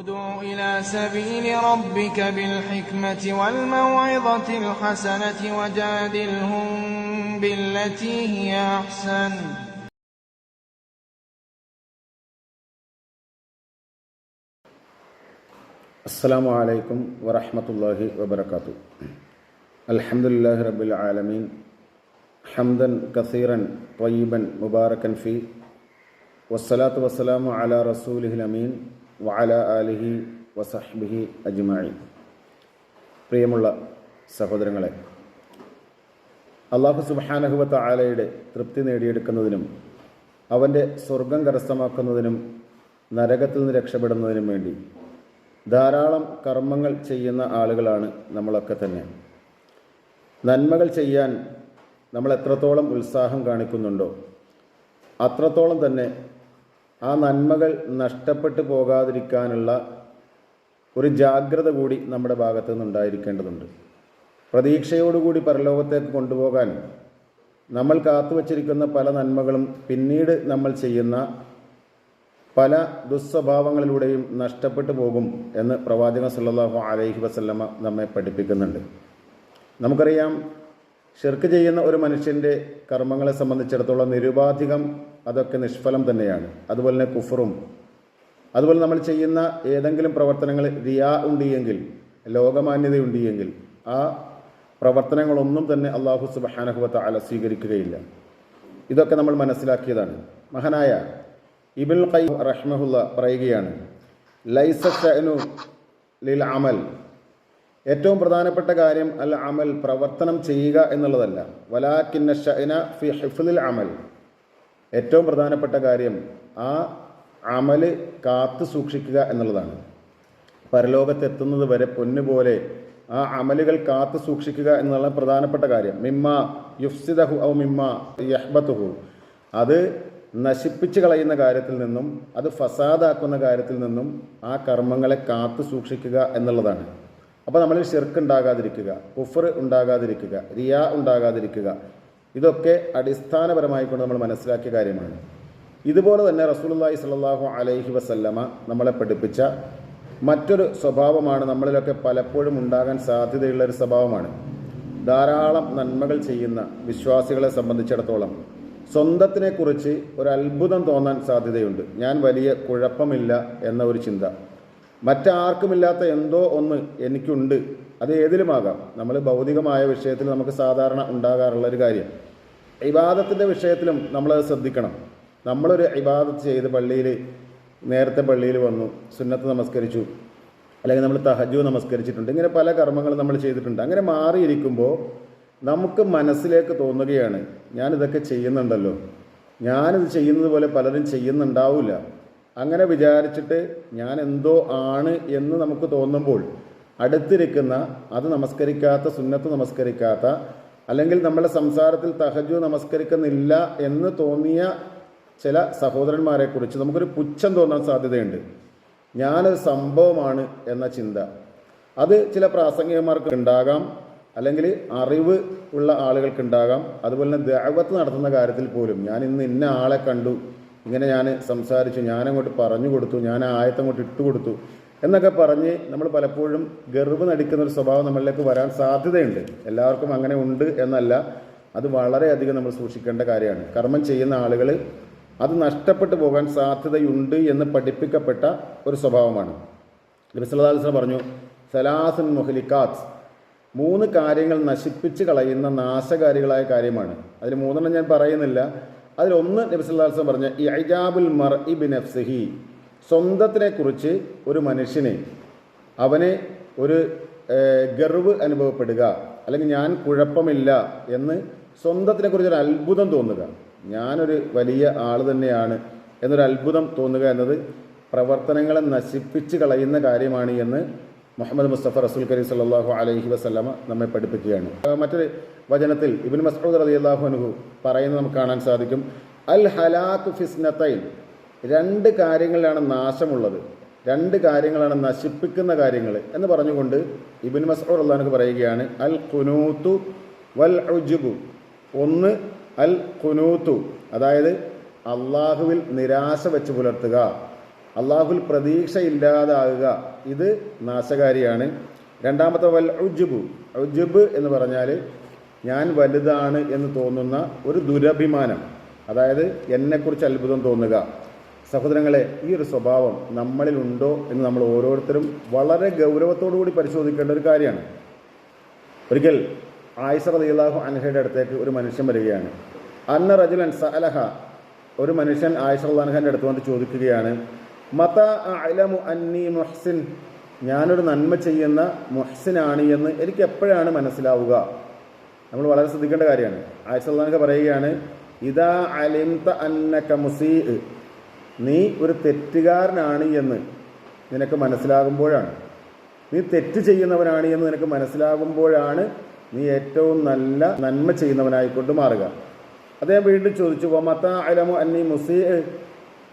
ادعو إلى سبيل ربك بالحكمة والموعظة الحسنة وجادلهم بالتي هي أحسن. السلام عليكم ورحمة الله وبركاته. الحمد لله رب العالمين. حمدا كثيرا طيبا مباركا فيه. والصلاة والسلام على رسوله الأمين. വാല ആലിഹി വസഹ്ബിഹി അജ്മായി പ്രിയമുള്ള സഹോദരങ്ങളെ അള്ളാഹു സുബാനഹുബത്ത് ആലയുടെ തൃപ്തി നേടിയെടുക്കുന്നതിനും അവന്റെ സ്വർഗം കരസ്ഥമാക്കുന്നതിനും നരകത്തിൽ നിന്ന് രക്ഷപ്പെടുന്നതിനും വേണ്ടി ധാരാളം കർമ്മങ്ങൾ ചെയ്യുന്ന ആളുകളാണ് നമ്മളൊക്കെ തന്നെ. നന്മകൾ ചെയ്യാൻ നമ്മൾ എത്രത്തോളം ഉത്സാഹം കാണിക്കുന്നുണ്ടോ അത്രത്തോളം തന്നെ ആ നന്മകൾ നഷ്ടപ്പെട്ടു പോകാതിരിക്കാനുള്ള ഒരു ജാഗ്രത കൂടി നമ്മുടെ ഭാഗത്തു നിന്നുണ്ടായിരിക്കേണ്ടതുണ്ട്. പ്രതീക്ഷയോടുകൂടി പരലോകത്തേക്ക് കൊണ്ടുപോകാൻ നമ്മൾ കാത്തുവച്ചിരിക്കുന്ന പല നന്മകളും പിന്നീട് നമ്മൾ ചെയ്യുന്ന പല ദുസ്വഭാവങ്ങളിലൂടെയും നഷ്ടപ്പെട്ടു പോകും എന്ന് പ്രവാചകൻ സല്ലാഹു അലൈഹി വസല്ലമ നമ്മെ പഠിപ്പിക്കുന്നുണ്ട്. നമുക്കറിയാം ഷിർക്ക് ചെയ്യുന്ന ഒരു മനുഷ്യന്റെ കർമ്മങ്ങളെ സംബന്ധിച്ചിടത്തോളം നിരുപാധികം അതൊക്കെ നിഷ്ഫലം തന്നെയാണ്. അതുപോലെ തന്നെ കുഫറും. അതുപോലെ നമ്മൾ ചെയ്യുന്ന ഏതെങ്കിലും പ്രവർത്തനങ്ങൾ റിയാ ഉണ്ടെങ്കിൽ ലോകമാന്യതയുണ്ടെങ്കിൽ ആ പ്രവർത്തനങ്ങളൊന്നും തന്നെ അള്ളാഹു സുബഹാനഹുവത്ത അല സ്വീകരിക്കുകയില്ല. ഇതൊക്കെ നമ്മൾ മനസ്സിലാക്കിയതാണ്. മഹനായ ഇബിൾ ഖൈ റഹ്മഹുല്ല പറയുകയാണ് ലൈസ ലിൽ അമൽ. ഏറ്റവും പ്രധാനപ്പെട്ട കാര്യം അൽ അമൽ പ്രവർത്തനം ചെയ്യുക എന്നുള്ളതല്ല. വലാക്കിന്ന ഷൈന ഫി ഹിഫ്ലിൽ അമൽ. ഏറ്റവും പ്രധാനപ്പെട്ട കാര്യം ആ അമൽ കാത്തു സൂക്ഷിക്കുക എന്നുള്ളതാണ്. പരലോകത്തെത്തുന്നത് വരെ പൊന്നുപോലെ ആ അമലുകൾ കാത്തു സൂക്ഷിക്കുക എന്നുള്ള പ്രധാനപ്പെട്ട കാര്യം. മിമ്മ യുഫ്സിദഹു ഔ മിമ്മ യഹ്ബത്തുഹു. അത് നശിപ്പിച്ച് കളയുന്ന കാര്യത്തിൽ നിന്നും അത് ഫസാദാക്കുന്ന കാര്യത്തിൽ നിന്നും ആ കർമ്മങ്ങളെ കാത്തു സൂക്ഷിക്കുക എന്നുള്ളതാണ്. അപ്പോൾ നമ്മളിൽ ഷിർക്ക് ഉണ്ടാകാതിരിക്കുക കുഫർ ഉണ്ടാകാതിരിക്കുക റിയ ഉണ്ടാകാതിരിക്കുക ഇതൊക്കെ അടിസ്ഥാനപരമായിക്കൊണ്ട് നമ്മൾ മനസ്സിലാക്കിയ കാര്യമാണ്. ഇതുപോലെ തന്നെ റസൂലുള്ളാഹി സ്വല്ലല്ലാഹു അലൈഹി വസല്ലമ നമ്മളെ പഠിപ്പിച്ച മറ്റൊരു സ്വഭാവമാണ് നമ്മളിലൊക്കെ പലപ്പോഴും ഉണ്ടാകാൻ സാധ്യതയുള്ള ഒരു സ്വഭാവമാണ്. ധാരാളം നന്മകൾ ചെയ്യുന്ന വിശ്വാസികളെ സംബന്ധിച്ചിടത്തോളം സ്വന്തത്തിനെക്കുറിച്ച് ഒരു അത്ഭുതം തോന്നാൻ സാധ്യതയുണ്ട്. ഞാൻ വലിയ കുഴപ്പമില്ല എന്ന ഒരു ചിന്ത. മറ്റാർക്കുമില്ലാത്ത എന്തോ ഒന്ന് എനിക്കുണ്ട്. അത് ഏതിലുമാകാം? നമ്മൾ ഭൗതികമായ വിഷയത്തിൽ നമുക്ക് സാധാരണ ഉണ്ടാകാറുള്ളൊരു കാര്യം. ഇബാദത്തിന്റെ വിഷയത്തിലും നമ്മളത് ശ്രദ്ധിക്കണം. നമ്മളൊരു ഇബാദത്ത് ചെയ്ത് പള്ളിയിൽ നേരത്തെ പള്ളിയിൽ വന്നു സുന്നത്ത് നമസ്കരിച്ചു അല്ലെങ്കിൽ നമ്മൾ തഹജു നമസ്കരിച്ചിട്ടുണ്ട് ഇങ്ങനെ പല കർമ്മങ്ങളും നമ്മൾ ചെയ്തിട്ടുണ്ട്. അങ്ങനെ മാറിയിരിക്കുമ്പോൾ നമുക്ക് മനസ്സിലേക്ക് തോന്നുകയാണ് ഞാനിതൊക്കെ ചെയ്യുന്നുണ്ടല്ലോ. ഞാനിത് ചെയ്യുന്നത് പോലെ പലരും ചെയ്യുന്നുണ്ടാവില്ല. അങ്ങനെ വിചാരിച്ചിട്ട് ഞാൻ എന്തോ ആണ് എന്ന് നമുക്ക് തോന്നുമ്പോൾ അടുത്തിരിക്കുന്ന അത് നമസ്കരിക്കാത്ത സുന്നത്ത് നമസ്കരിക്കാത്ത അല്ലെങ്കിൽ നമ്മുടെ സംസാരത്തിൽ തഹജു നമസ്കരിക്കുന്നില്ല എന്ന് തോന്നിയ ചില സഹോദരന്മാരെ കുറിച്ച് നമുക്കൊരു പുച്ഛം തോന്നാൻ സാധ്യതയുണ്ട്. ഞാനൊരു സംഭവമാണ് എന്ന ചിന്ത. അത് ചില പ്രാസംഗികന്മാർക്ക് ഉണ്ടാകാം അല്ലെങ്കിൽ അറിവ് ഉള്ള ആളുകൾക്ക് ഉണ്ടാകാം. അതുപോലെ തന്നെ ദേവത്ത് നടത്തുന്ന കാര്യത്തിൽ പോലും ഞാൻ ഇന്ന് ഇന്ന ആളെ കണ്ടു ഇങ്ങനെ ഞാൻ സംസാരിച്ചു ഞാനങ്ങോട്ട് പറഞ്ഞു കൊടുത്തു ഞാൻ ആയത്തം അങ്ങോട്ട് ഇട്ട് കൊടുത്തു എന്നൊക്കെ പറഞ്ഞ് നമ്മൾ പലപ്പോഴും ഗർവ് നടിക്കുന്ന ഒരു സ്വഭാവം നമ്മളിലേക്ക് വരാൻ സാധ്യതയുണ്ട്. എല്ലാവർക്കും അങ്ങനെ ഉണ്ട് എന്നല്ല അത് വളരെയധികം നമ്മൾ സൂക്ഷിക്കേണ്ട കാര്യമാണ്. കർമ്മം ചെയ്യുന്ന ആളുകൾ അത് നഷ്ടപ്പെട്ടു പോകാൻ സാധ്യതയുണ്ട് എന്ന് പഠിപ്പിക്കപ്പെട്ട ഒരു സ്വഭാവമാണ്. നബിസ്വല്ലാസ്ലം പറഞ്ഞു സലാസൻ മൊഹലിക്കാത്ത് മൂന്ന് കാര്യങ്ങൾ നശിപ്പിച്ച് കളയുന്ന നാശകാരികളായ കാര്യമാണ്. അതിൽ മൂന്നെണ്ണം ഞാൻ പറയുന്നില്ല. അതിലൊന്ന് നബിസ്വല്ലാസ്ലം പറഞ്ഞ ഈ അജാബുൽ മർ ഇബിൻ എഫ്സഹി സ്വന്തത്തിനെ കുറിച്ച് ഒരു മനുഷ്യനെ അവനെ ഒരു ഗർവ് അനുഭവപ്പെടുക അല്ലെങ്കിൽ ഞാൻ കുഴപ്പമില്ല എന്ന് സ്വന്തത്തിനെ കുറിച്ച് ഒരു അത്ഭുതം തോന്നുക. ഞാനൊരു വലിയ ആൾ തന്നെയാണ് എന്നൊരു അത്ഭുതം തോന്നുക എന്നത് പ്രവർത്തനങ്ങളെ നശിപ്പിച്ച് കളയുന്ന കാര്യമാണ് എന്ന് മുഹമ്മദ് മുസ്തഫ റസൂൽ കരീം സല്ലാഹു അലൈഹി വസ്ലമ നമ്മെ പഠിപ്പിക്കുകയാണ്. മറ്റൊരു വചനത്തിൽ ഇബിൻ മസ്ഊദ് റതി അള്ളാഹു അനുഹു പറയുന്നത് നമുക്ക് കാണാൻ സാധിക്കും. അൽ ഹലാഖ് ഫിസ്നത്തൈൻ രണ്ട് കാര്യങ്ങളിലാണ് നാശമുള്ളത്. രണ്ട് കാര്യങ്ങളാണ് നശിപ്പിക്കുന്ന കാര്യങ്ങൾ എന്ന് പറഞ്ഞുകൊണ്ട് ഇബിൻ മസ്ഊദ് അള്ളഹാനക്ക് പറയുകയാണ്. അൽ കുനൂത്തു വൽ ഉജുബു. ഒന്ന് അൽ കുനൂത്തു അതായത് അള്ളാഹുവിൽ നിരാശ വെച്ച് പുലർത്തുക. അള്ളാഹുൽ പ്രതീക്ഷ ഇല്ലാതാകുക ഇത് നാശകാരിയാണ്. രണ്ടാമത്തെ വൽ ഉജുബു ഉജുബ് എന്ന് പറഞ്ഞാൽ ഞാൻ വലുതാണ് എന്ന് തോന്നുന്ന ഒരു ദുരഭിമാനം. അതായത് എന്നെക്കുറിച്ച് അത്ഭുതം തോന്നുക. സഹോദരങ്ങളെ ഈ ഒരു സ്വഭാവം നമ്മളിലുണ്ടോ എന്ന് നമ്മൾ ഓരോരുത്തരും വളരെ ഗൗരവത്തോടു കൂടി പരിശോധിക്കേണ്ട ഒരു കാര്യമാണ്. ഒരിക്കൽ ആയിഷ റളിയല്ലാഹു അൻഹയുടെ അടുത്തേക്ക് ഒരു മനുഷ്യൻ വരികയാണ്. അന്ന റജുലൻ സലഹ ഒരു മനുഷ്യൻ ആയിഷ അടുത്ത് വന്ന് ചോദിക്കുകയാണ് മത അന്നി മുഹ്സിൻ. ഞാനൊരു നന്മ ചെയ്യുന്ന മുഹ്സിനാണ് എന്ന് എനിക്ക് എപ്പോഴാണ് മനസ്സിലാവുക? നമ്മൾ വളരെ ശ്രദ്ധിക്കേണ്ട കാര്യമാണ്. റളിയല്ലാഹു പറയുകയാണ് ഇതാ അലിംത അന്നക്ക മുസീ നീ ഒരു തെറ്റുകാരനാണ് എന്ന് നിനക്ക് മനസ്സിലാകുമ്പോഴാണ്. നീ തെറ്റ് ചെയ്യുന്നവനാണ് എന്ന് നിനക്ക് മനസ്സിലാകുമ്പോഴാണ് നീ ഏറ്റവും നല്ല നന്മ ചെയ്യുന്നവനായിക്കൊണ്ട് മാറുക. അദ്ദേഹം വീണ്ടും ചോദിച്ചു മത്ത അലമു അന്നി മുസീ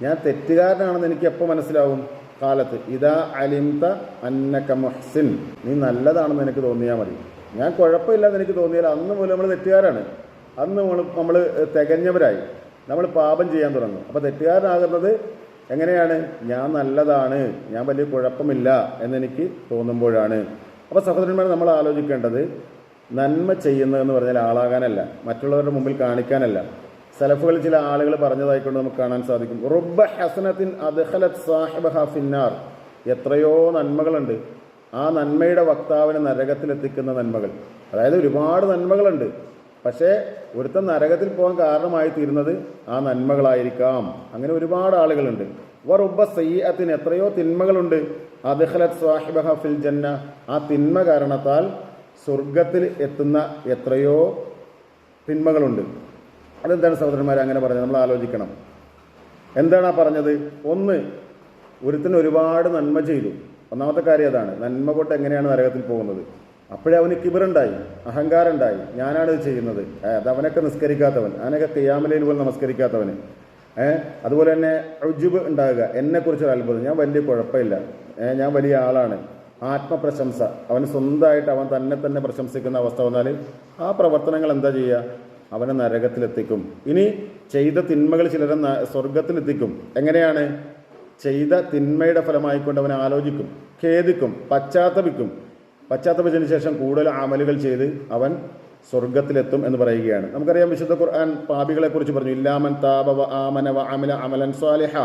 ഞാൻ തെറ്റുകാരനാണെന്ന് എനിക്ക് എപ്പോൾ മനസ്സിലാവും? കാലത്ത് ഇതാ അലിംത അന്നക്ക മുഹ്സിൻ. നീ നല്ലതാണെന്ന് എനിക്ക് തോന്നിയാൽ മതി. ഞാൻ കുഴപ്പമില്ലെന്ന് എനിക്ക് തോന്നിയാൽ അന്ന് മുതൽ നമ്മൾ തെറ്റുകാരാണ്. അന്ന് നമ്മൾ നമ്മൾ തികഞ്ഞവരായി. നമ്മൾ പാപം ചെയ്യാൻ തുടങ്ങും. അപ്പോൾ തെറ്റുകാരനാകുന്നത് എങ്ങനെയാണ്? ഞാൻ നല്ലതാണ്. ഞാൻ വലിയ കുഴപ്പമില്ല എന്നെനിക്ക് തോന്നുമ്പോഴാണ്. അപ്പോൾ സഹോദരന്മാർ നമ്മൾ ആലോചിക്കേണ്ടത് നന്മ ചെയ്യുന്നതെന്ന് പറഞ്ഞാൽ ആളാകാനല്ല. മറ്റുള്ളവരുടെ മുമ്പിൽ കാണിക്കാനല്ല. സലഫുകൾ ചില ആളുകൾ പറഞ്ഞതായിക്കൊണ്ട് നമുക്ക് കാണാൻ സാധിക്കും. റുബ ഹസനത്തിൻ അദ്ഹലത് സാഹിബ് ഹഫിന്നാർ എത്രയോ നന്മകളുണ്ട്. ആ നന്മയുടെ വക്താവിനെ നരകത്തിലെത്തിക്കുന്ന നന്മകൾ. അതായത് ഒരുപാട് നന്മകളുണ്ട്. പക്ഷേ ഒരുത്തൻ നരകത്തിൽ പോകാൻ കാരണമായി തീരുന്നത് ആ നന്മകളായിരിക്കാം. അങ്ങനെ ഒരുപാട് ആളുകളുണ്ട്. വറുബ സയ്യത്തിന് എത്രയോ തിന്മകളുണ്ട്. അദ്ഹലത് സാഹിബ ഫിൽ ജന്ന. ആ തിന്മ കാരണത്താൽ സ്വർഗത്തിൽ എത്തുന്ന എത്രയോ തിന്മകളുണ്ട്. അതെന്താണ് സഹോദരന്മാർ അങ്ങനെ പറഞ്ഞത്? നമ്മൾ ആലോചിക്കണം. എന്താണ് ആ പറഞ്ഞത്? ഒന്ന് ഒരുത്തിന് ഒരുപാട് നന്മ ചെയ്തു. ഒന്നാമത്തെ കാര്യം അതാണ് നന്മ കൊണ്ട് എങ്ങനെയാണ് നരകത്തിൽ പോകുന്നത്? അപ്പോഴേ അവന് കിബറുണ്ടായി അഹങ്കാരം ഉണ്ടായി ഞാനാണ് ഇത് ചെയ്യുന്നത്. അത് അവനൊക്കെ നിസ്കരിക്കാത്തവൻ അവനൊക്കെ കയ്യാമലയിൽ പോലും നമസ്കരിക്കാത്തവന്. ഏഹ് അതുപോലെ തന്നെ ഉജുബ് ഉണ്ടാകുക എന്നെക്കുറിച്ചൊരു അത്ഭുതം. ഞാൻ വലിയ കുഴപ്പമില്ല. ഞാൻ വലിയ ആളാണ്. ആത്മപ്രശംസ. അവന് സ്വന്തമായിട്ട് അവൻ തന്നെ തന്നെ പ്രശംസിക്കുന്ന അവസ്ഥ വന്നാൽ ആ പ്രവർത്തനങ്ങൾ എന്താ ചെയ്യുക? അവനെ നരകത്തിലെത്തിക്കും. ഇനി ചെയ്ത തിന്മകൾ ചിലരെ സ്വർഗത്തിലെത്തിക്കും എങ്ങനെയാണ്? ചെയ്ത തിന്മയുടെ ഫലമായിക്കൊണ്ട് അവൻ ആലോചിക്കും ഖേദിക്കും പശ്ചാത്തപിക്കും. പശ്ചാത്തപിച്ചതിന് ശേഷം കൂടുതൽ അമലുകൾ ചെയ്ത് അവൻ സ്വർഗത്തിലെത്തും എന്ന് പറയുകയാണ്. നമുക്കറിയാം വിശുദ്ധ ഖുർആൻ പാപികളെ കുറിച്ച് പറഞ്ഞു ഇല്ലാമൻ താപവ ആമനവ അമല അമലൻ സ്വാലിഹ.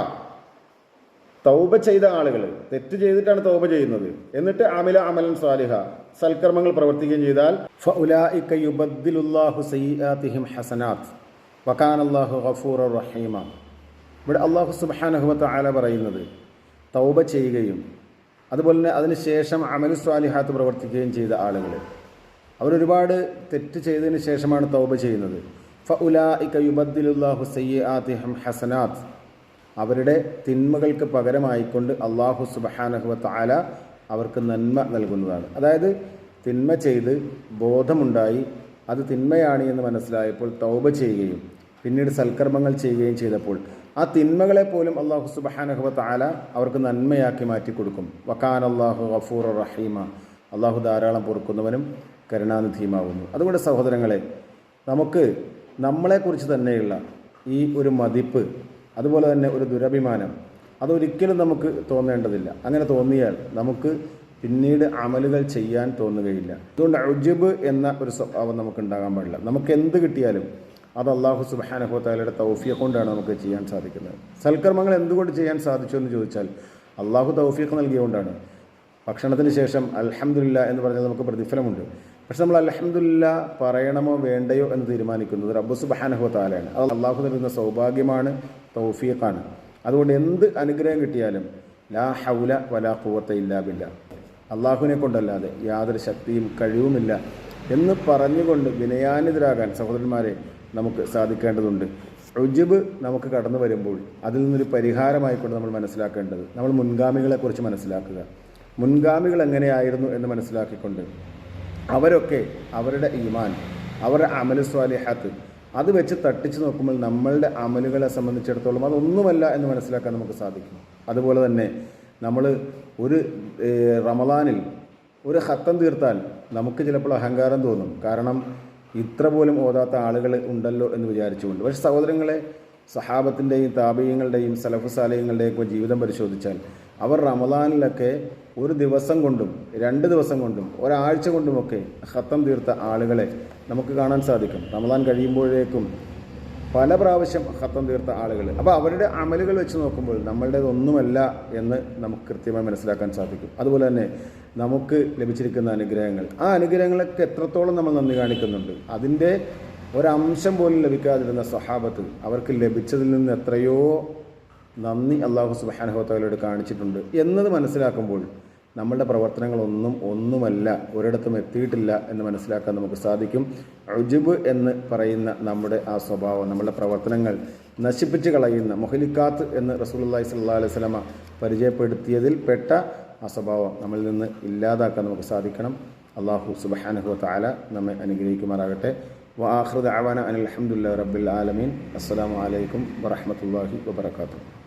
തൗബ ചെയ്ത ആളുകൾ തെറ്റ് ചെയ്തിട്ടാണ് തൗബ ചെയ്യുന്നത്. എന്നിട്ട് അമില അമലൻ സ്വാലിഹ. സൽക്കർമ്മങ്ങൾ പ്രവർത്തിക്കുകയും ചെയ്താൽ ഫുലാഹു സയ്യാത്തിഹിം ഹസനാത്ത്. വഖാൻ അള്ളാഹു ഹഫൂർ റഹീമ. ഇവിടെ അള്ളാഹു സുബ്ഹാനഹു ആല പറയുന്നത് തൗബ ചെയ്യുകയും അതുപോലെ തന്നെ അതിനുശേഷം അമലു സ്വാലിഹാത്ത് പ്രവർത്തിക്കുകയും ചെയ്ത ആളുകൾ അവരൊരുപാട് തെറ്റ് ചെയ്തതിന് ശേഷമാണ് തൗബ ചെയ്യുന്നത്. ഫഉലായിക യുബദ്ദിലുല്ലാഹു ആതിഹം ഹസനാത്ത്. അവരുടെ തിന്മകൾക്ക് പകരമായിക്കൊണ്ട് അള്ളാഹു സുബഹാനഹുവത്ത് താല അവർക്ക് നന്മ നൽകുന്നതാണ്. അതായത് തിന്മ ചെയ്ത് ബോധമുണ്ടായി അത് തിന്മയാണ് എന്ന് മനസ്സിലായപ്പോൾ തൗബ ചെയ്യുകയും പിന്നീട് സൽക്കർമ്മങ്ങൾ ചെയ്യുകയും ചെയ്തപ്പോൾ ആ തിന്മകളെ പോലും അള്ളാഹു സുബഹാനഹുവ താല അവർക്ക് നന്മയാക്കി മാറ്റി കൊടുക്കും വക്കാൻ അള്ളാഹു ഗഫൂർ റഹീമ. അള്ളാഹു ധാരാളം പൊറുക്കുന്നവനും കരുണാനിധിയുമാകുന്നു അതുകൊണ്ട് സഹോദരങ്ങളെ നമുക്ക് നമ്മളെക്കുറിച്ച് തന്നെയുള്ള ഈ ഒരു മതിപ്പ് അതുപോലെ തന്നെ ഒരു ദുരഭിമാനം അതൊരിക്കലും നമുക്ക് തോന്നേണ്ടതില്ല. അങ്ങനെ തോന്നിയാൽ നമുക്ക് പിന്നീട് അമലുകൾ ചെയ്യാൻ തോന്നുകയില്ല. അതുകൊണ്ട് അജുബ് എന്ന ഒരു സ്വഭാവം നമുക്ക് ഉണ്ടാകാൻ പാടില്ല. നമുക്ക് എന്ത് കിട്ടിയാലും അത് അള്ളാഹു സുബാനഹുത്താലയുടെ തൗഫിയെ കൊണ്ടാണ് നമുക്ക് ചെയ്യാൻ സാധിക്കുന്നത്. സൽക്കർമ്മങ്ങൾ എന്തുകൊണ്ട് ചെയ്യാൻ സാധിച്ചു എന്ന് ചോദിച്ചാൽ അള്ളാഹു തൗഫീഖ് നൽകിയതുകൊണ്ടാണ്. ഭക്ഷണത്തിന് ശേഷം അലഹമില്ല എന്ന് പറഞ്ഞാൽ നമുക്ക് പ്രതിഫലമുണ്ട്. പക്ഷെ നമ്മൾ അലഹമില്ല പറയണമോ വേണ്ടയോ എന്ന് തീരുമാനിക്കുന്നത് റബ്ബു സുബാനഹുത്താലയാണ് അത് അള്ളാഹു നൽകുന്ന സൗഭാഗ്യമാണ് തൗഫീഖാണ്. അതുകൊണ്ട് എന്ത് അനുഗ്രഹം കിട്ടിയാലും ലാ ഹൗല വലാ കൂവത്ത ഇല്ലാ ബില്ല. അള്ളാഹുവിനെ കൊണ്ടല്ലാതെ യാതൊരു ശക്തിയും കഴിവുമില്ല എന്ന് പറഞ്ഞുകൊണ്ട് വിനയാനിതരാകാൻ സഹോദരന്മാരെ നമുക്ക് സാധിക്കേണ്ടതുണ്ട്. റുജുബ് നമുക്ക് കടന്നു വരുമ്പോൾ അതിൽ നിന്നൊരു പരിഹാരമായിക്കൊണ്ട് നമ്മൾ മനസ്സിലാക്കേണ്ടത് നമ്മൾ മുൻഗാമികളെക്കുറിച്ച് മനസ്സിലാക്കുക. മുൻഗാമികൾ എങ്ങനെയായിരുന്നു എന്ന് മനസ്സിലാക്കിക്കൊണ്ട് അവരൊക്കെ അവരുടെ ഈമാൻ അവരുടെ അമൽ സ്വാലിഹാത്ത് അത് വെച്ച് തട്ടിച്ച് നോക്കുമ്പോൾ നമ്മളുടെ അമലുകളെ സംബന്ധിച്ചിടത്തോളം അതൊന്നുമല്ല എന്ന് മനസ്സിലാക്കാൻ നമുക്ക് സാധിക്കും. അതുപോലെ തന്നെ നമ്മൾ ഒരു റമദാനിൽ ഒരു ഹത്തം തീർത്താൽ നമുക്ക് ചിലപ്പോൾ അഹങ്കാരം തോന്നും. കാരണം ഇത്ര പോലും ഓതാത്ത ആളുകൾ ഉണ്ടല്ലോ എന്ന് വിചാരിച്ചുകൊണ്ട്. പക്ഷേ സഹോദരങ്ങളെ സഹാബത്തിന്റെയും താപീയങ്ങളുടെയും സലഫ് സാലയങ്ങളുടെയും ഒക്കെ ജീവിതം പരിശോധിച്ചാൽ അവർ റമദാനിലൊക്കെ ഒരു ദിവസം കൊണ്ടും രണ്ട് ദിവസം കൊണ്ടും ഒരാഴ്ച കൊണ്ടുമൊക്കെ ഹത്തം തീർത്ത ആളുകളെ നമുക്ക് കാണാൻ സാധിക്കും. റമദാൻ കഴിയുമ്പോഴേക്കും പല പ്രാവശ്യം ഹത്തം തീർത്ത ആളുകൾ. അപ്പോൾ അവരുടെ അമലുകൾ വെച്ച് നോക്കുമ്പോൾ നമ്മളുടേതൊന്നുമല്ല എന്ന് നമുക്ക് കൃത്യമായി മനസ്സിലാക്കാൻ സാധിക്കും. അതുപോലെ തന്നെ നമുക്ക് ലഭിച്ചിരിക്കുന്ന അനുഗ്രഹങ്ങൾ. ആ അനുഗ്രഹങ്ങളൊക്കെ എത്രത്തോളം നമ്മൾ നന്ദി കാണിക്കുന്നുണ്ട്. അതിന്റെ ഒരംശം പോലും ലഭിക്കാതിരുന്ന സ്വഹാബത്ത് അവർക്ക് ലഭിച്ചതിൽ നിന്ന് എത്രയോ നന്ദി അള്ളാഹു സുബാനുഹത്തോലോട് കാണിച്ചിട്ടുണ്ട് എന്നത് മനസ്സിലാക്കുമ്പോൾ നമ്മളുടെ പ്രവർത്തനങ്ങളൊന്നും ഒന്നുമല്ല ഒരിടത്തും എത്തിയിട്ടില്ല എന്ന് മനസ്സിലാക്കാൻ നമുക്ക് സാധിക്കും. അജുബ് എന്ന് പറയുന്ന നമ്മുടെ ആ സ്വഭാവം നമ്മളുടെ പ്രവർത്തനങ്ങൾ നശിപ്പിച്ച് കളയുന്ന മൊഹലിക്കാത്ത് എന്ന് റസൂലി സല്ലാ അലൈഹി സ്വലമ പരിചയപ്പെടുത്തിയതിൽ പെട്ട ആ സ്വഭാവം നമ്മളിൽ നിന്ന് ഇല്ലാതാക്കാൻ നമുക്ക് സാധിക്കണം. അള്ളാഹു സുബഹാനഹു താല നമ്മെ അനുഗ്രഹിക്കുമാറാകട്ടെ. വാഹൃദ് അവാന അനിൽ അഹമ്മദുല്ല റബ്ബിൽ ആലമീൻ. അസ്സാം വലൈക്കും വറഹമത്തല്ലാഹി വാത്തു